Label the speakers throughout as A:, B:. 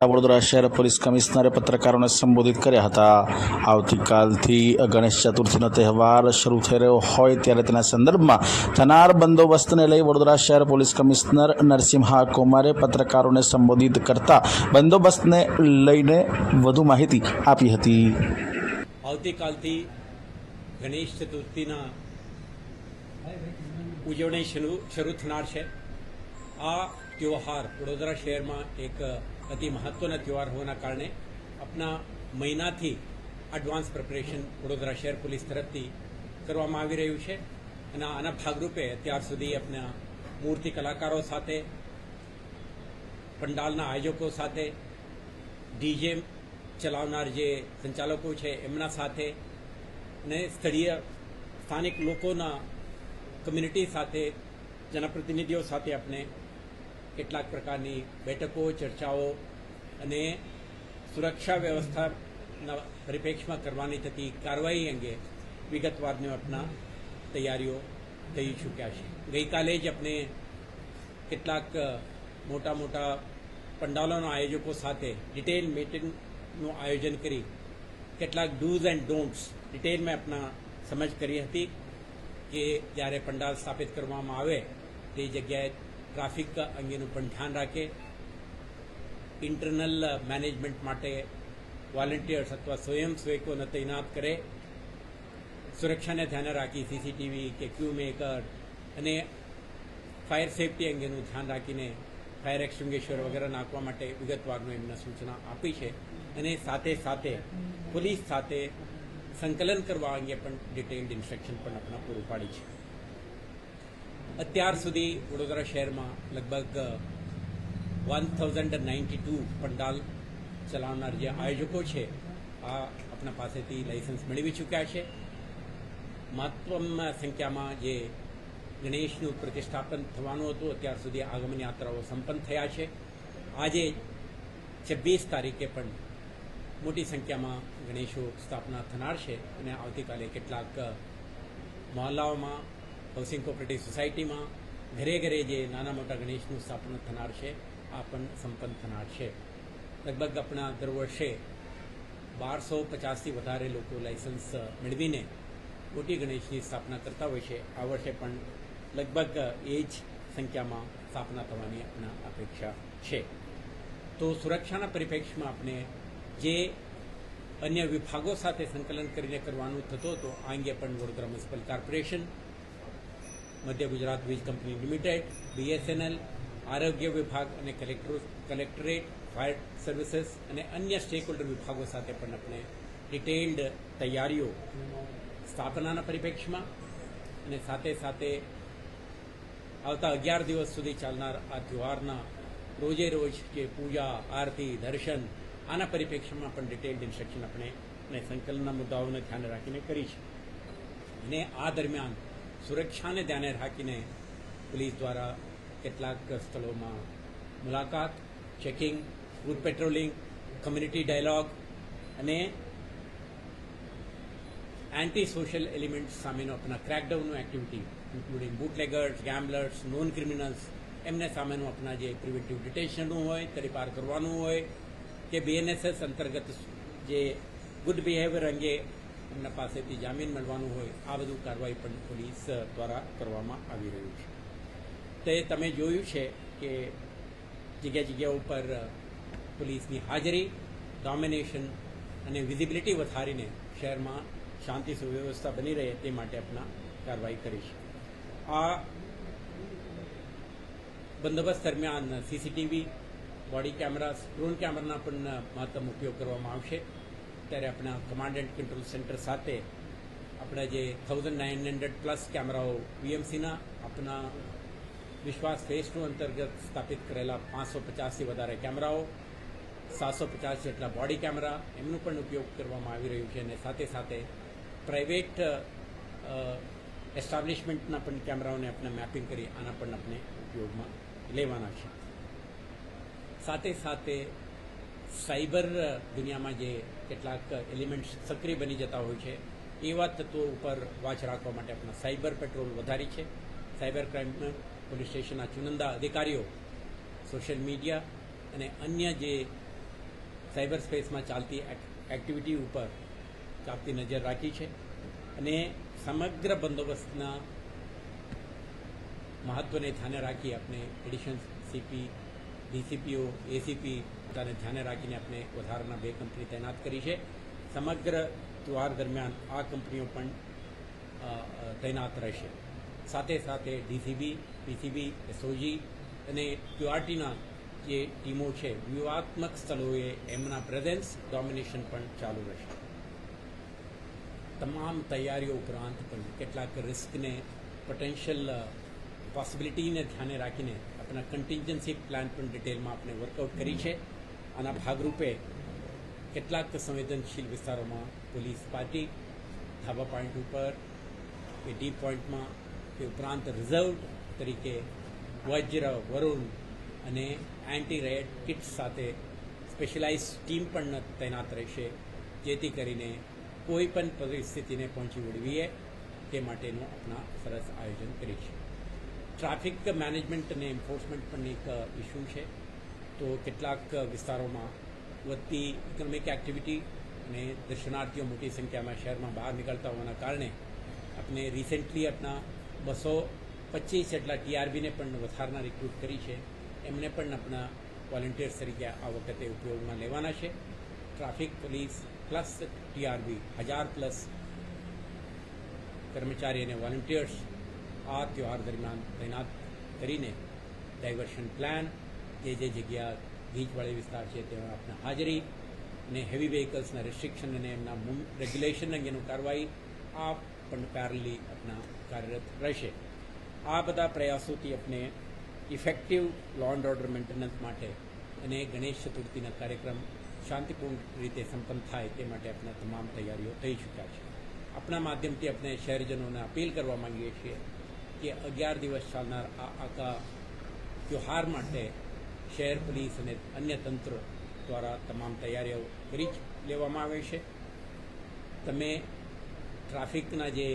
A: વડોદરા શહેર પોલીસ કમિશનરે પત્રકારોને સંબોધિત કર્યા હતા. આવતીકાલથી ગણેશ ચતુર્થીનો તહેવાર શરૂ થઈ રહ્યો હોય ત્યારે તેના સંદર્ભમાં થનાર બંદોબસ્તને લઈ વડોદરા શહેર પોલીસ કમિશનર નરસિંહા કુમારે પત્રકારોને સંબોધિત કરતા બંદોબસ્તને લઈને વધુ માહિતી આપી હતી.
B: આવતીકાલથી ગણેશ ચતુર્થીના ઉજવણી શરૂ થનાર છે. આ ત્યોહાર વડોદરા શહેરમાં એક અતિ મહત્વના ત્યોહાર હોવાના કારણે આપના મહિનાથી એડવાન્સ પ્રિપરેશન વડોદરા શહેર પોલીસ તરફથી કરવામાં આવી રહ્યું છે અને આના ભાગરૂપે અત્યાર સુધી આપના મૂર્તિ કલાકારો સાથે, પંડાલના આયોજકો સાથે, ડીજે ચલાવનાર જે સંચાલકો છે એમના સાથે અને સ્થળીય સ્થાનિક લોકોના કમ્યુનિટી સાથે, જનપ્રતિનિધિઓ સાથે આપણે કેટલાક પ્રકારની બેઠકો, ચર્ચાઓ અને સુરક્ષા વ્યવસ્થાના પરિપ્રેક્ષમાં કરવાની થતી કાર્યવાહી અંગે વિગતવાર આપના તૈયારીઓ થઈ ચૂક્યા છે. ગઈકાલે જ આપણે કેટલાક મોટા મોટા પંડાલોના આયોજકો સાથે ડિટેલ મીટિંગનું આયોજન કરી કેટલાક ડૂઝ એન્ડ ડોન્ટ્સ ડિટેલમાં આપણા સમજ કરી હતી કે જ્યારે પંડાલ સ્થાપિત કરવામાં આવે તે જગ્યાએ ટ્રાફિક અંગેનું પણ ધ્યાન રાખે. ઇન્ટરનલ મેનેજમેન્ટ માટે વોલેન્ટિયર્સ અથવા સ્વયંસેવકોને તૈનાત કરે. સુરક્ષાને ધ્યાને રાખી સીસીટીવી કે ક્યુ મેકર અને ફાયર સેફટી અંગેનું ધ્યાન રાખીને ફાયર એક્સટિંગ્વિશર વગેરે નાખવા માટે વિગતવારનું એમને સૂચના આપી છે. અને સાથે સાથે પોલીસ સાથે સંકલન કરવા અંગે પણ ડિટેલ્ડ ઇન્સ્ટ્રક્શન પણ આપણે પૂરું પાડી છે. અત્યાર સુધી વડોદરા શહેરમાં લગભગ one thousand ninety two pandal ચલાવનાર જે આયોજકો છે, આ આપણા પાસેથી લાઇસન્સ મેળવી ચૂક્યા છે. મહત્વમાં સંખ્યામાં જે ગણેશનું પ્રતિષ્ઠાપન થવાનું હતું, અત્યાર સુધી આગમન યાત્રાઓ સંપન્ન થયા છે. આજે છવ્વીસ તારીખે પણ મોટી સંખ્યામાં ગણેશો સ્થાપના થનાર છે અને આવતીકાલે કેટલાક મહોલ્લાઓમાં હાઉસિંગ કોઓપરેટિવ સોસાયટીમાં ઘરે ઘરે જે નાના મોટા ગણેશનું સ્થાપના થનાર છે, આ પણ સંપન્ન થનાર છે. લગભગ આપણા દર વર્ષે બારસો પચાસથી વધારે લોકો લાયસન્સ મેળવીને મોટી ગણેશની સ્થાપના કરતા હોય છે. આ વર્ષે પણ લગભગ એ જ સંખ્યામાં સ્થાપના થવાની આપણા અપેક્ષા છે. તો સુરક્ષાના પરિપ્રેક્ષમાં આપણે જે અન્ય વિભાગો સાથે સંકલન કરીને કરવાનું થતું હતું, આ અંગે પણ વડોદરા મ્યુનિસિપલ કોર્પોરેશન મધ્ય ગુજરાત વીજ કંપની લિમિટેડ, બીએસએનએલ, આરોગ્ય વિભાગ અને કલેક્ટર કલેક્ટરેટ, ફાયર સર્વિસીસ અને અન્ય સ્ટેક વિભાગો સાથે પણ આપણે ડિટેલ્ડ તૈયારીઓ સ્થાપનાના પરિપ્રેક્ષમાં અને સાથે સાથે આવતા અગિયાર દિવસ સુધી ચાલનાર આ તહેવારના રોજે રોજ જે પૂજા, આરતી, દર્શન, આના પરિપ્રેક્ષમાં પણ ડિટેલ્ડ ઇન્સ્ટ્રક્શન આપણે અને સંકલનના મુદ્દાઓને ધ્યાને રાખીને કરી છે અને આ દરમિયાન સુરક્ષાને ધ્યાને રાખીને પોલીસ દ્વારા કેટલાક સ્થળોમાં મુલાકાત, checking foot patrolling, community dialogue અને એન્ટી સોશિયલ એલિમેન્ટ્સ સામેનો આપણા ક્રેકડાઉનનું activity including bootleggers gamblers known criminals એમને સામેનું આપણા જે પ્રિવેન્ટિવ ડિટેશનનું હોય તરીપાર કરવાનું હોય, કે બીએનએસએસ અંતર્ગત જે ગુડ બિહેવિયર અંગે એમના પાસેથી જામીન મળવાનું હોય, આ બધું કાર્યવાહી પણ પોલીસ દ્વારા કરવામાં આવી રહ્યું છે. તે તમે જોયું છે કે જગ્યા જગ્યા ઉપર પોલીસની હાજરી ડોમિનેશન અને વિઝિબિલિટી વધારીને શહેરમાં શાંતિ સુવ્યવસ્થા બની રહે તે માટે આપણા કાર્યવાહી કરી છે. આ બંદોબસ્ત દરમિયાન સીસીટીવી, બોડી કેમેરા, ડ્રોન કેમેરાના પણ મહત્તમ ઉપયોગ કરવામાં આવશે. ત્યારે આપણા કમાન્ડ એન્ડ કંટ્રોલ સેન્ટર સાથે આપણા જે થાઉઝન્ડ નાઇન હંડ્રેડ પ્લસ કેમેરાઓ વીએમસીના આપણા વિશ્વાસ ફેસનું અંતર્ગત સ્થાપિત કરેલા પાંચસો પચાસથી વધારે કેમેરાઓ સાતસો પચાસ જેટલા બોડી કેમેરા એમનો પણ ઉપયોગ કરવામાં આવી રહ્યું છે અને સાથે સાથે પ્રાઇવેટ એસ્ટાબ્લિશમેન્ટના પણ કેમેરાઓને આપણે મેપિંગ કરી આના પણ આપણે ઉપયોગમાં લેવાના છે. સાથે સાથે સાયબર દુનિયામાં જે કેટલાક એલિમેન્ટ્સ સક્રિય બની જતા હોય છે એવા તત્વો ઉપર વાચ રાખવા માટે આપણા સાયબર પેટ્રોલ વધારી છે. સાયબર ક્રાઇમ પોલીસ સ્ટેશનના ચુનંદા અધિકારીઓ સોશિયલ મીડિયા અને અન્ય જે સાયબર સ્પેસમાં ચાલતી એક- એક્ટિવિટી ઉપર ચાપતી નજર રાખી છે અને સમગ્ર બંદોબસ્તના મહત્વને ધ્યાને રાખી આપણે એડિશન સીપી, ડીસીપીઓ, એસીપી પોતાને ધ્યાને રાખીને આપણે વધારાના બે કંપની તૈનાત કરી છે. સમગ્ર ત્યોહાર દરમિયાન આ કંપનીઓ પણ તૈનાત રહેશે. સાથે સાથે ડીસીબી, પીસીબી, એસઓજી અને ક્યુઆરટીના જે ટીમો છે, વ્યૂહાત્મક સ્થળોએ એમના પ્રેઝન્સ ડોમિનેશન પણ ચાલુ રહેશે. તમામ તૈયારીઓ ઉપરાંત પણ કેટલાક રિસ્કને પોટેન્શિયલ પોસિબિલિટીને ધ્યાને રાખીને આપણા કન્ટિન્જન્સી પ્લાન પણ ડિટેલમાં આપણે વર્કઆઉટ કરી છે. આના ભાગરૂપે કેટલાક સંવેદનશીલ વિસ્તારોમાં પોલીસ પાર્ટી ધાબા પોઈન્ટ ઉપર કે ડી પોઈન્ટમાં તે ઉપરાંત રિઝર્વ તરીકે વજ્ર, વરુણ અને એન્ટી રેડ કિટ સાથે સ્પેશિયલાઇઝ ટીમ પણ તૈનાત રહેશે, જેથી કરીને કોઈ પણ પરિસ્થિતિને પહોંચી વળવીએ તે માટેનું આપણા સરસ આયોજન કરીશું. ટ્રાફિક મેનેજમેન્ટ અને એન્ફોર્સમેન્ટ પણ એક ઇસ્યુ છે. તો કેટલાક વિસ્તારોમાં વધતી ઇકોનોમિક એક્ટિવિટી અને દર્શનાર્થીઓ મોટી સંખ્યામાં શહેરમાં બહાર નીકળતા હોવાના કારણે આપણે રિસેન્ટલી આપણા બસો પચીસ જેટલા ટીઆરબીને પણ વધારના રિક્રુટ કરી છે. એમને પણ આપણા વોલેન્ટિયર્સ તરીકે આ વખતે ઉપયોગમાં લેવાના છે. ટ્રાફિક પોલીસ પ્લસ ટીઆરબી હજાર પ્લસ કર્મચારી અને વોલેન્ટિયર્સ આ ત્યોહાર દરમિયાન તૈનાત કરીને ડાયવર્શન પ્લાન જે જે જગ્યા ગીચવાળી વિસ્તાર છે તેમાં આપણે હાજરી અને હેવી વ્હીકલ્સના રેસ્ટ્રિક્શન અને એમના રેગ્યુલેશન અંગેનું કાર્યવાહી આ પણ પેરલી આપણા કાર્યરત રહેશે. આ બધા પ્રયાસોથી આપણે effective law and order maintenance માટે અને ગણેશ ચતુર્થીના કાર્યક્રમ શાંતિપૂર્ણ રીતે સંપન્ન થાય તે માટે આપણા તમામ તૈયારીઓ થઈ ચૂક્યા છે. આપણા માધ્યમથી આપણે શહેરજનોને અપીલ કરવા માંગીએ છીએ કે અગિયાર દિવસ ચાલનાર આ આખા ત્યોહાર માટે શહેર, પોલીસ અને અન્ય તંત્ર દ્વારા તમામ તૈયારીઓ કરી લેવામાં આવે છે. તમે ટ્રાફિકના જે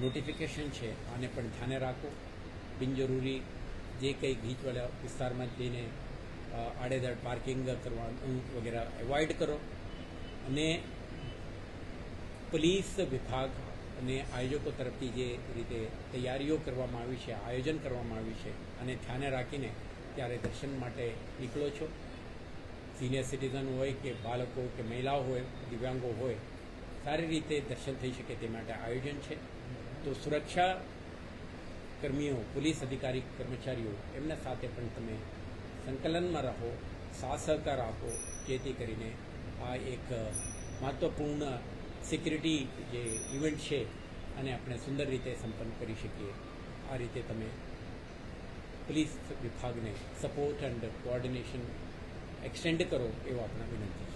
B: નોટિફિકેશન છે, આને પણ ધ્યાને રાખો. બિનજરૂરી જે કંઈ ગીચવાળા વિસ્તારમાં જઈને આડેધડ પાર્કિંગ કરવાનું વગેરે એવોઇડ કરો. અને પોલીસ વિભાગ અને આયોજકો તરફથી જે રીતે તૈયારીઓ કરવામાં આવી છે, આયોજન કરવામાં આવ્યું છે અને ધ્યાને રાખીને ત્યારે દર્શન માટે નીકળો છો? સિનિયર સિટીઝન હોય કે બાળકો કે મહિલાઓ હોય, દિવ્યાંગો હોય, સારી રીતે દર્શન થઈ શકે તે માટે આયોજન છે. તો સુરક્ષા કર્મીઓ, પોલીસ અધિકારી, કર્મચારીઓ, એમના સાથે પણ તમે સંકલનમાં રહો, સાથ સહકાર આપો, જેથી કરીને આ એક મહત્વપૂર્ણ સિક્યુરિટી જે ઇવેન્ટ છે, અને આપણે સુંદર રીતે સંપન્ન કરી શકીએ. આ રીતે તમે પોલીસ વિભાગને સપોર્ટ એન્ડ કોઓર્ડિનેશન એક્સટેન્ડ કરો એવો આપણા વિનંતી છે.